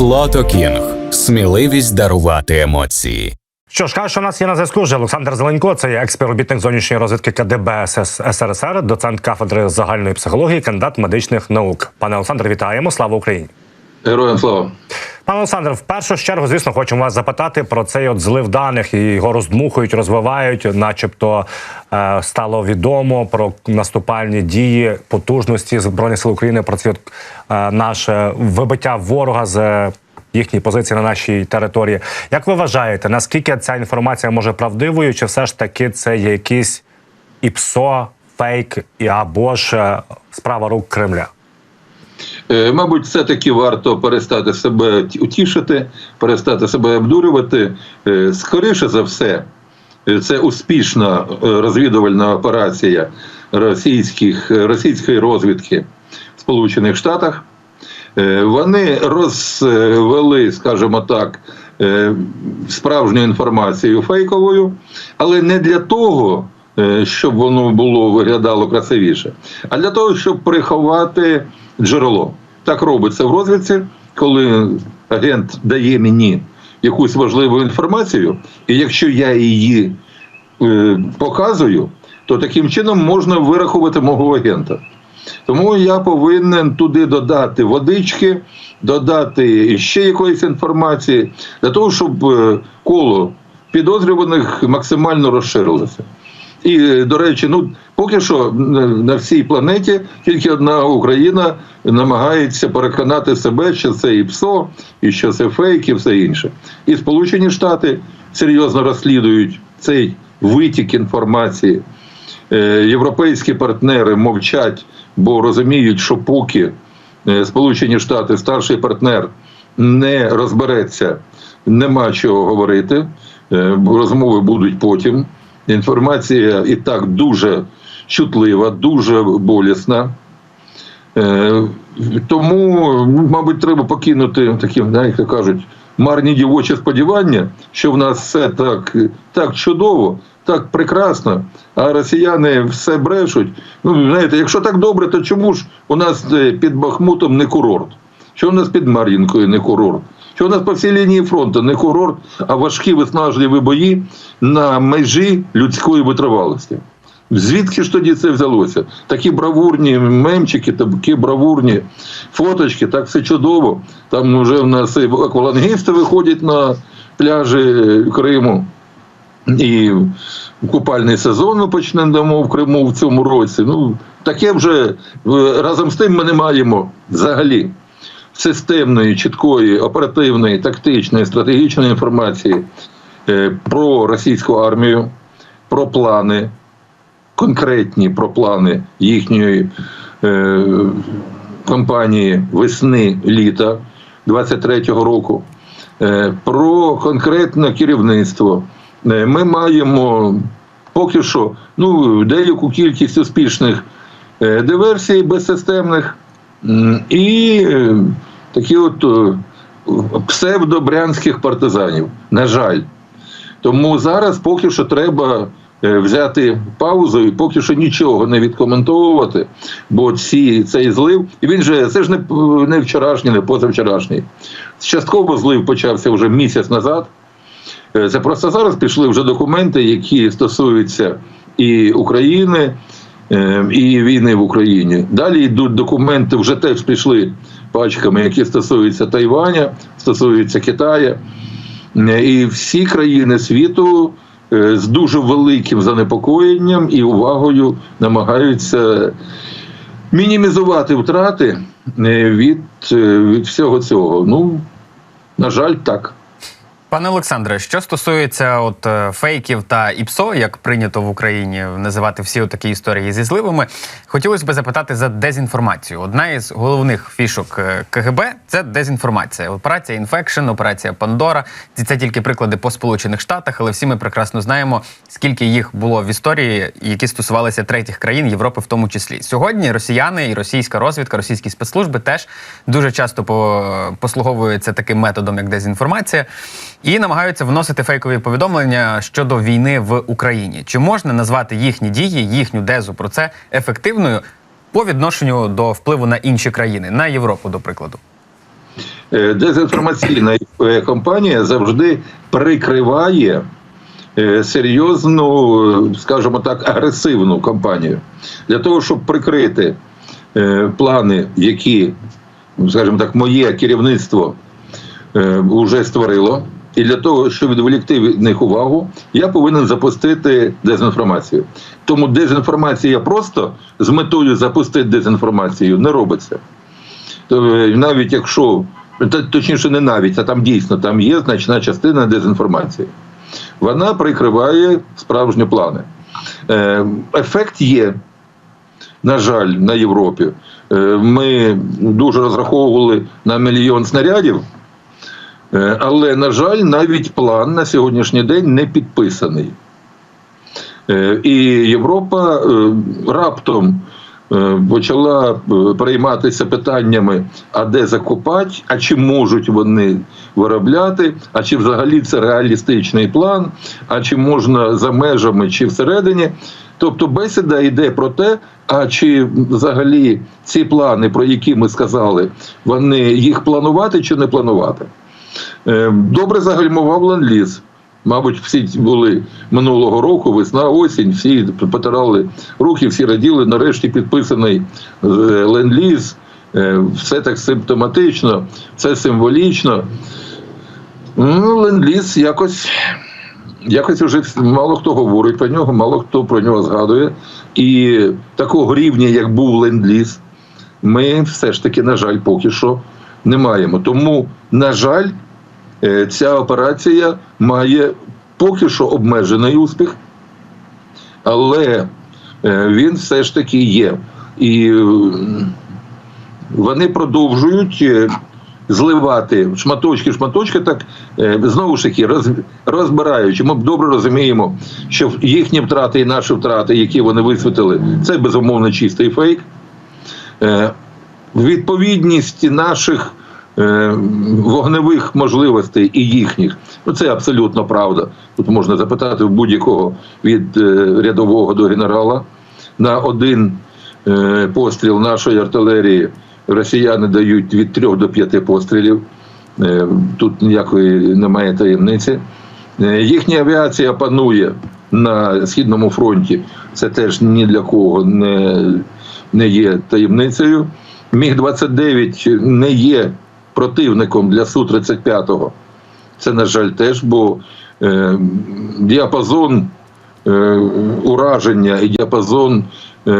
Флото Кінг. Сміливість дарувати емоції. Що ж, каже, що у нас є на зв'язку вже Олександр Зеленько, це є експерт зовнішньої розвідки КДБ СРСР, доцент кафедри загальної психології, кандидат медичних наук. Пане Олександр, вітаємо! Слава Україні! Героям слава. Пане Олександр, в першу чергу, звісно, хочемо вас запитати про цей от злив даних і його роздмухують, розвивають, начебто е, стало відомо про наступальні дії, потужності збройних сил України, про це е, наше вибиття ворога з їхніх позицій на нашій території. Як ви вважаєте, наскільки ця інформація може правдивою, чи все ж таки це є якийсь ІПСО, фейк і або ж е, справа рук Кремля? Е, Мабуть, все-таки варто перестати себе утішити, перестати себе обдурювати. Е, Скоріше за все, е, це успішна розвідувальна операція російських, російської розвідки в Сполучених Штатах. Вони розвели, скажімо так, справжню інформацію фейковою, але не для того, щоб воно було виглядало красивіше, а для того, щоб приховати джерело. Так робиться в розвідці, коли агент дає мені якусь важливу інформацію, і якщо я її е, показую, то таким чином можна вирахувати мого агента. Тому я повинен туди додати водички, додати ще якоїсь інформації, для того, щоб е, коло підозрюваних максимально розширилося. І, до речі, ну поки що на- на всій планеті тільки одна Україна намагається переконати себе, що це і ПСО, і що це фейк, і все інше. І Сполучені Штати серйозно розслідують цей витік інформації. Е, Європейські партнери мовчать, бо розуміють, що поки е, Сполучені Штати, старший партнер, не розбереться, нема чого говорити. Е, Розмови будуть потім. Інформація і так дуже чутлива, дуже болісна. Е, Тому, мабуть, треба покинути такі, як то кажуть, марні дівочі сподівання, що в нас все так, так чудово, так прекрасно, а росіяни все брешуть. Ну, знаєте, якщо так добре, то чому ж у нас е, під Бахмутом не курорт? Що у нас під Мар'їнкою не курорт? Що у нас по всій лінії фронту не курорт, а важкі виснажливі бої на межі людської витривалості? Звідки ж тоді це взялося? Такі бравурні мемчики, такі бравурні фоточки, так все чудово. Там вже в нас і аквалангісти виходять на пляжі Криму. І купальний сезон ми почнемо в Криму в цьому році. Ну, таке вже е, разом з тим ми не маємо взагалі системної, чіткої, оперативної, тактичної, стратегічної інформації е, про російську армію, про плани, конкретні про плани їхньої е, кампанії весни-літа 23-го року, е, про конкретне керівництво. Ми маємо поки що ну, деяку кількість успішних диверсій безсистемних і е, такі от е, псевдобрянських партизанів. На жаль. Тому зараз поки що треба е, взяти паузу і поки що нічого не відкоментовувати, бо ці, цей злив, і він же це ж не, не вчорашній, не позавчорашній. Частково злив почався вже місяць назад. Це просто зараз пішли вже документи, які стосуються і України, і війни в Україні. Далі йдуть документи, вже теж пішли пачками, які стосуються Тайваня, стосуються Китаю. Е, І всі країни світу е, з дуже великим занепокоєнням і увагою намагаються мінімізувати втрати е, від, від всього цього. Ну, на жаль, так. Пане Олександре, що стосується от е, фейків та ІПСО, як прийнято в Україні називати всі такі історії зі зливами, хотілося б запитати за дезінформацію. Одна із головних фішок е, КГБ це дезінформація. Операція інфекшн, операція Пандора. Це тільки приклади по Сполучених Штатах, але всі ми прекрасно знаємо, скільки їх було в історії, які стосувалися третіх країн Європи, в тому числі. Сьогодні росіяни і російська розвідка, російські спецслужби теж дуже часто по- послуговуються таким методом, як дезінформація, і намагаються вносити фейкові повідомлення щодо війни в Україні. Чи можна назвати їхні дії, їхню дезу про це ефективною по відношенню до впливу на інші країни, на Європу, до прикладу? е, дезінформаційна е, кампанія завжди прикриває е, серйозну, скажімо так, агресивну кампанію для того, щоб прикрити плани, які, скажімо так, моє керівництво вже створило. І для того, щоб відволікти від них увагу, я повинен запустити дезінформацію. Тому дезінформація просто з метою запустити дезінформацію не робиться. Е, навіть якщо точніше, не навіть, а там дійсно там є значна частина дезінформації. Вона прикриває справжні плани. Е, Ефект є, на жаль, на Європі. Е, Ми дуже розраховували на мільйон снарядів. Е, Але, на жаль, навіть план на сьогоднішній день не підписаний. Е, І Європа е, раптом почала перейматися питаннями, а де закопати, а чи можуть вони виробляти, а чи взагалі це реалістичний план, а чи можна за межами чи всередині. Тобто бесіда йде про те, а чи взагалі ці плани, про які ми сказали, вони їх планувати чи не планувати. Е, Добре загальмував ленд-ліз. Мабуть, всі були минулого року, весна, осінь, всі потирали руки, всі раділи. Нарешті підписаний е, ленд-ліз. Е, Все так симптоматично, все символічно. Ну, ленд-ліз якось, якось вже мало хто говорить про нього, мало хто про нього згадує. І такого рівня, як був ленд-ліз, ми все ж таки, на жаль, поки що не маємо. Тому, на жаль, е, ця операція має поки що обмежений успіх, але е, він все ж таки є. І е, вони продовжують зливати шматочки, шматочки, так знову ж таки роз, розбираючи. Ми добре розуміємо, що їхні втрати і наші втрати, які вони висвітили, це безумовно чистий фейк. Відповідність наших е, вогневих можливостей і їхніх, ну це абсолютно правда. Тут можна запитати в будь-якого від е, рядового до генерала на один е, постріл нашої артилерії росіяни дають від трьох до п'яти пострілів. Е, Тут ніякої немає таємниці. Е, Їхня авіація панує на східному фронті. Це теж ні для кого не, не є таємницею. Міг 29 не є противником для су 35 Це, на жаль, теж, бо е, діапазон е, ураження і діапазон е,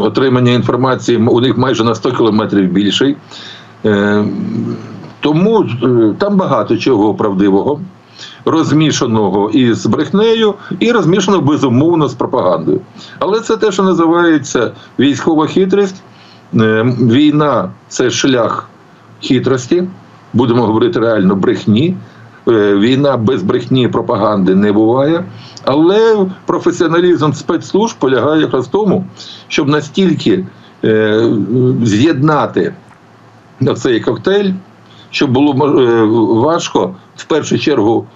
отримання інформації у них майже на 100 кілометрів більший. Е, тому е, там багато чого правдивого, розмішаного із брехнею, і розмішаного безумовно з пропагандою. Але це те, що називається військова хитрість. Е, Війна це шлях хитрості, будемо говорити реально брехні. Е, Війна без брехні пропаганди не буває. Але професіоналізм спецслужб полягає якраз в тому, щоб настільки е, з'єднати цей коктейль, щоб було важко в першу чергу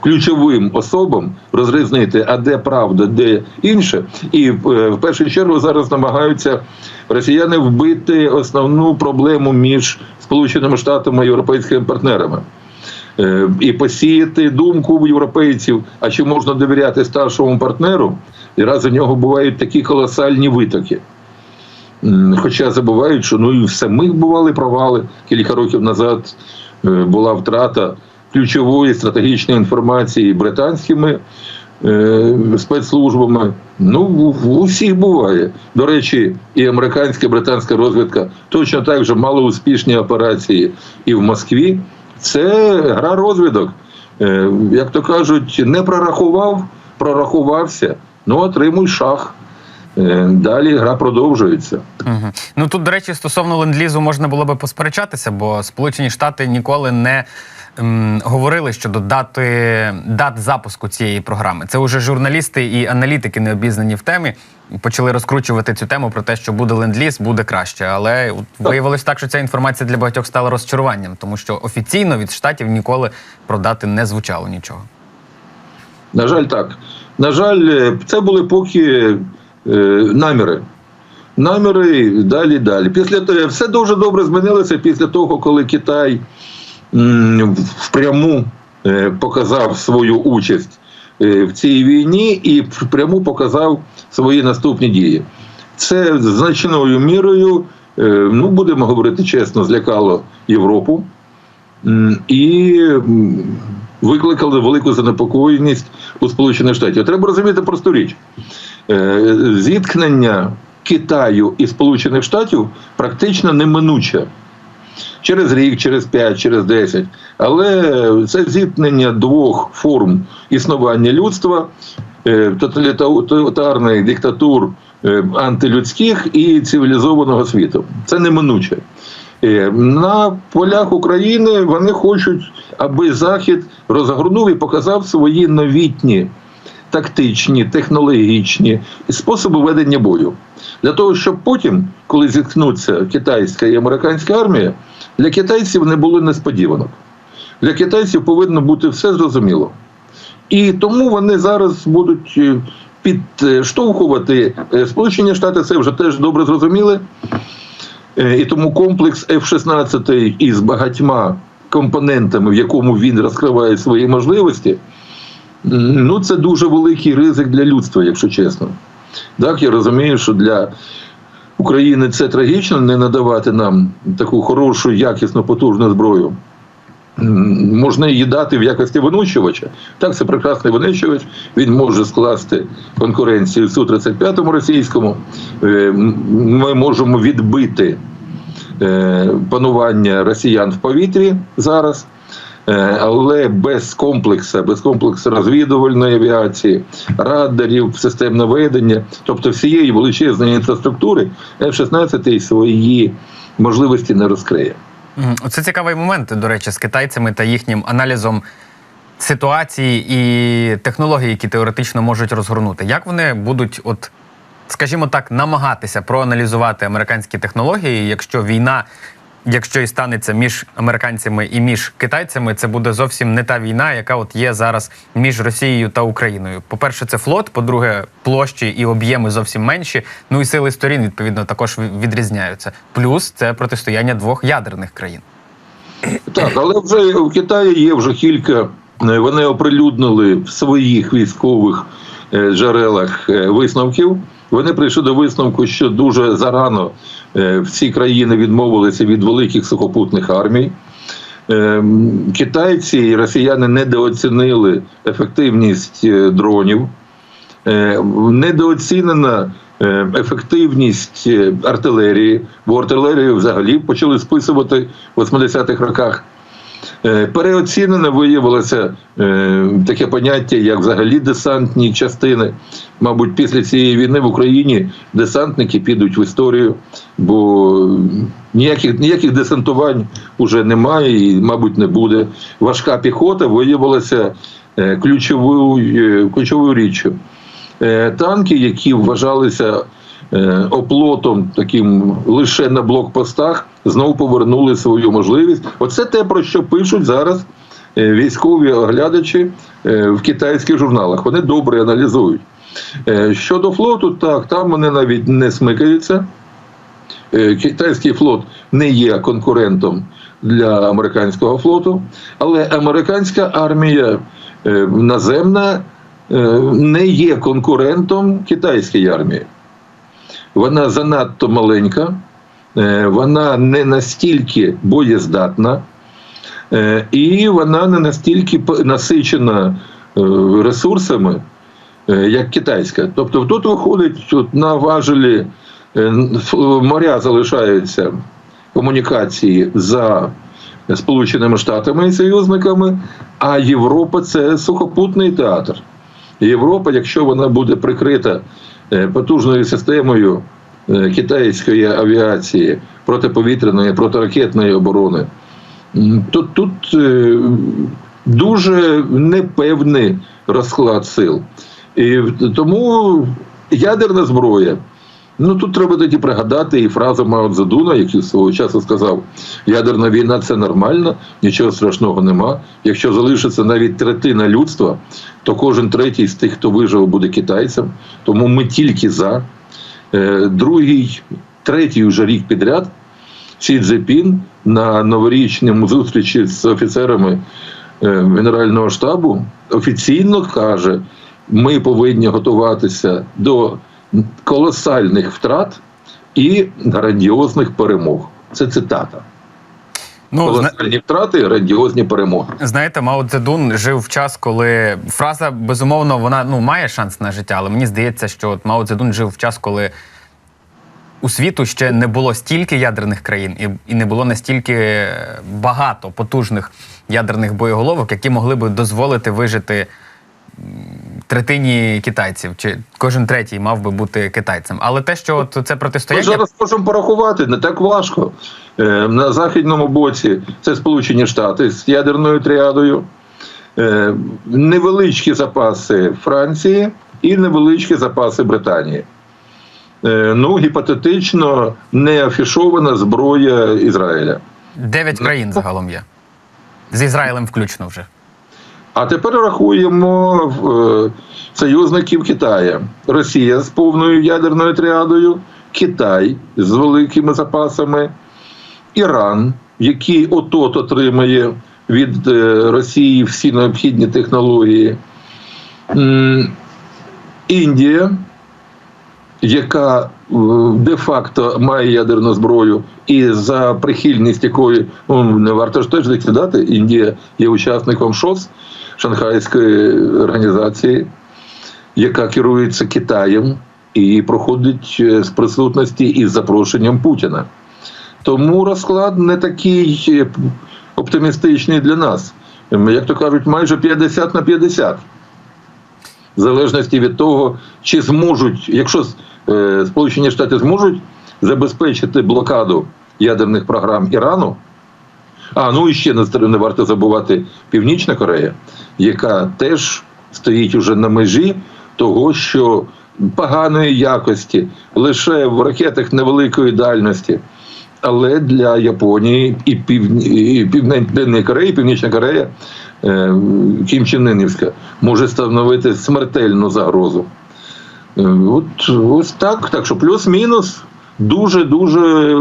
ключовим особам розрізнити, а де правда, де інше. І е, в першу чергу зараз намагаються росіяни вбити основну проблему між Сполученими Штатами і європейськими партнерами. Е, І посіяти думку в європейців, а чи можна довіряти старшому партнеру, і раз у нього бувають такі колосальні витоки. Хоча забувають, що ну і в самих бували провали. Кілька років назад е, була втрата ключової стратегічної інформації британськими е, спецслужбами. Ну, в- в усіх буває. До речі, і американська, і британська розвідка точно так же мали успішні операції і в Москві. Це гра розвідок. Е, Як то кажуть, не прорахував, прорахувався, ну отримуй шах. Е, Далі гра продовжується. Угу. Ну тут, до речі, стосовно ленд-лізу можна було би посперечатися, бо Сполучені Штати ніколи не ем, говорили щодо дати дат запуску цієї програми. Це вже журналісти і аналітики, не обізнані в темі, почали розкручувати цю тему про те, що буде ленд-ліз, буде краще. Але от виявилось так, що ця інформація для багатьох стала розчаруванням, тому що офіційно від штатів ніколи про дати не звучало нічого. На жаль, так. На жаль, е, це були поки е, наміри. наміри далі далі. Після того все дуже добре змінилося після того, коли Китай впряму е, показав свою участь е, в цій війні і впряму показав свої наступні дії. Це значною мірою, ну будемо говорити чесно, злякало Європу і м, викликали велику занепокоєність у Сполучених Штатів. Треба розуміти просту річ. Е, Зіткнення Китаю і Сполучених Штатів практично неминуче. Через рік, через 5, через 10. Але це зіткнення двох форм існування людства, е, тоталітарних диктатур е, антилюдських і цивілізованого світу. Це неминуче. На полях України вони хочуть, аби Захід розгорнув і показав свої новітні тактичні, технологічні способи ведення бою. Для того, щоб потім, коли зіткнуться китайська і американська армія, для китайців не було несподіванок. Для китайців повинно бути все зрозуміло. І тому вони зараз будуть е, підштовхувати е, Сполучені Штати, це вже теж добре зрозуміли. Е, І тому комплекс F-16 із багатьма компонентами, в якому він розкриває свої можливості, ну це дуже великий ризик для людства, якщо чесно. Так, я розумію, що для України це трагічно не надавати нам таку хорошу, якісну, потужну зброю. Можна її дати в якості винищувача. Так, це прекрасний винищувач. Він може скласти конкуренцію Су-35 російському. Е, Ми можемо відбити е, панування росіян в повітрі зараз. Е, Але без комплексу, без комплексу розвідувальної авіації, радарів, систем наведення, тобто всієї величезної інфраструктури, F-16 свої можливості не розкриє. Оце цікавий момент, до речі, з китайцями та їхнім аналізом ситуації і технологій, які теоретично можуть розгорнути. Як вони будуть, от, скажімо так, намагатися проаналізувати американські технології, якщо війна, якщо і станеться між американцями і між китайцями, це буде зовсім не та війна, яка от є зараз між Росією та Україною. По-перше, це флот, по-друге, площі і об'єми зовсім менші. Ну і сили сторін відповідно також відрізняються. Плюс це протистояння двох ядерних країн. Так, але вже в Китаї є вже кілька. е, Вони оприлюднили своїх військових джерелах е, висновків. Вони прийшли до висновку, що дуже зарано е, всі країни відмовилися від великих сухопутних армій. Е, Китайці і росіяни недооцінили ефективність е, дронів. Е, недооцінена е, ефективність е, артилерії, бо артилерію взагалі почали списувати в 80-х роках. Е, Переоцінено виявилося е, таке поняття, як взагалі десантні частини. Мабуть, після цієї війни в Україні десантники підуть в історію, бо ніяких, ніяких десантувань вже немає і, мабуть, не буде. Важка піхота виявилася е, ключовою, ключовою річчю. Танки, які вважалися оплотом таким лише на блокпостах, знову повернули свою можливість. Оце те, про що пишуть зараз е, військові оглядачі е, в китайських журналах. Вони добре аналізують. Е, Щодо флоту, так, там вони навіть не смикаються. Е, Китайський флот не є конкурентом для американського флоту, але американська армія е, наземна е, не є конкурентом китайської армії. Вона занадто маленька, е, вона не настільки боєздатна, е, і вона не настільки насичена е, ресурсами, як китайська. Тобто тут виходить от на важелі моря залишаються комунікації за Сполученими Штатами і союзниками, а Європа це сухопутний театр. Європа, якщо вона буде прикрита потужною системою е, китайської авіації, протиповітряної, протиракетної оборони, то тут е, дуже непевний розклад сил. І тому ядерна зброя. Ну тут треба тоді пригадати і фразу Мао Цзедуна, який свого часу сказав: ядерна війна це нормально, нічого страшного нема. Якщо залишиться навіть третина людства, то кожен третій з тих, хто вижив, буде китайцем. Тому ми тільки за. Е, Другий, третій уже рік підряд Сі Цзепін на новорічному зустрічі з офіцерами е, Генерального штабу офіційно каже: ми повинні готуватися до колосальних втрат і грандіозних перемог. Це цитата. Ну, зна- Колосальні втрати, грандіозні перемоги. Знаєте, Мао Цзедун жив в час, коли фраза безумовно вона ну має шанс на життя, але мені здається, що от Мао Цзедун жив в час, коли у світу ще не було стільки ядерних країн, і, і не було настільки багато потужних ядерних боєголовок, які могли би дозволити вижити третині китайців, чи кожен третій мав би бути китайцем. Але те, що от це Ми зараз можемо порахувати, не так важко. Е, На західному боці це Сполучені Штати з ядерною тріадою, е, невеличкі запаси Франції і невеличкі запаси Британії. Е, Ну, гіпотетично, не афішована зброя Ізраїля. дев'ять країн загалом є. З Ізраїлем включно вже. А тепер рахуємо е, союзників Китая: Росія з повною ядерною тріадою, Китай з великими запасами, Іран, який отот отримає від е, Росії всі необхідні технології, Індія, яка е, де-факто має ядерну зброю, і за прихильність якої ну, не варто ж теж відкидати, Індія є учасником ШОС Шанхайської організації, яка керується Китаєм і проходить е, з присутності із запрошенням Путіна. Тому розклад не такий е, оптимістичний для нас. Як то кажуть, майже 50 на 50 в залежності від того, чи зможуть, якщо е, Сполучені Штати зможуть забезпечити блокаду ядерних програм Ірану. А ну і ще не варто забувати Північна Корея, яка теж стоїть уже на межі того, що поганої якості лише в ракетах невеликої дальності. Але для Японії і, Південної Кореї, Північна Корея, е, Кім Чен може становити смертельну загрозу. Е, От ось так. Так що плюс-мінус дуже дуже е,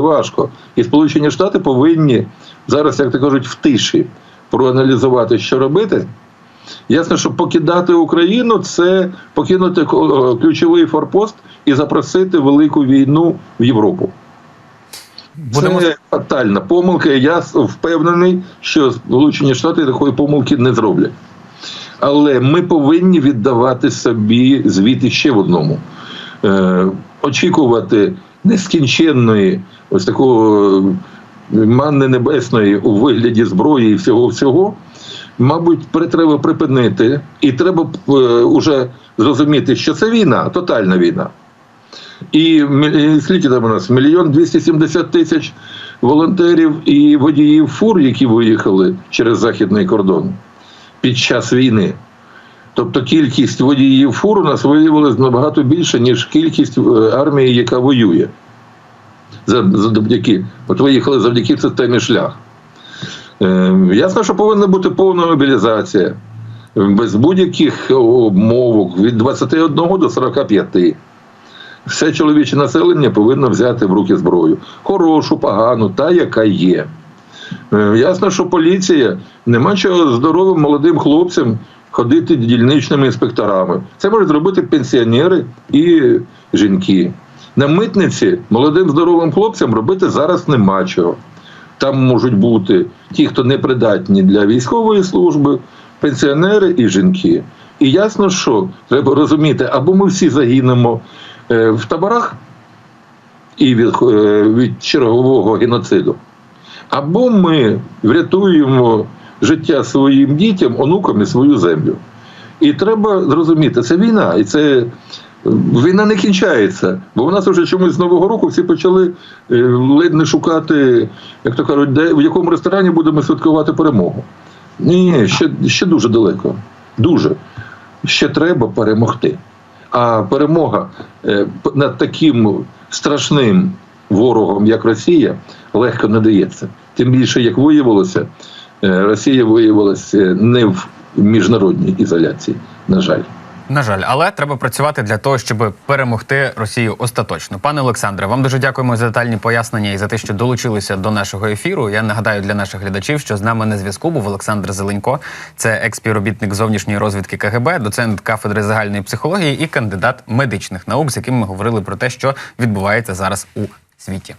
важко. І Сполучені Штати повинні зараз, як то кажуть, в тиші проаналізувати, що робити. Ясно, що покидати Україну це покинути е, ключовий форпост і запросити велику війну в Європу. Будемо Це фатальна помилка. Я впевнений, що Сполучені Штати такої помилки не зроблять. Але ми повинні віддавати собі звіти ще в одному. Очікувати нескінченної, ось такого е, манни небесної у вигляді зброї і всього всього. Мабуть, треба припинити, і треба е, уже зрозуміти, що це війна, тотальна війна. І скільки там у нас? Мільйон 270 тисяч волонтерів і водіїв фур, які виїхали через західний кордон під час війни. Тобто кількість водіїв фур у нас виявилась набагато більше, ніж кількість е, армії, яка воює. Завдяки, от виїхали завдяки системі шлях. Е, Ясно, що повинна бути повна мобілізація без будь-яких обмовок від 21 до 45 все чоловіче населення повинно взяти в руки зброю. Хорошу, погану, та яка є. Е, Ясно, що поліція нема чого здоровим молодим хлопцям ходити дільничними інспекторами. Це можуть зробити пенсіонери і жінки. На митниці молодим здоровим хлопцям робити зараз нема чого. Там можуть бути ті, хто не придатні для військової служби, пенсіонери і жінки. І ясно, що треба розуміти, або ми всі загинемо е, в таборах і від, е, від чергового геноциду, або ми врятуємо життя своїм дітям, онукам і свою землю. І треба зрозуміти, це війна, і це війна не кінчається. Бо в нас вже чомусь з Нового року всі почали е, ледь не шукати, як то кажуть, де в якому ресторані будемо святкувати перемогу. Ні, ще, ще дуже далеко. Дуже. Ще треба перемогти. А перемога е, над таким страшним ворогом, як Росія, легко не дається. Тим більше, як виявилося, е, Росія виявилася не в міжнародній ізоляції, на жаль. На жаль, але треба працювати для того, щоб перемогти Росію остаточно. Пане Олександре, вам дуже дякуємо за детальні пояснення і за те, що долучилися до нашого ефіру. Я нагадаю для наших глядачів, що з нами на зв'язку був Олександр Зеленько, це експівробітник зовнішньої розвідки КГБ, доцент кафедри загальної психології і кандидат медичних наук, з яким ми говорили про те, що відбувається зараз у світі.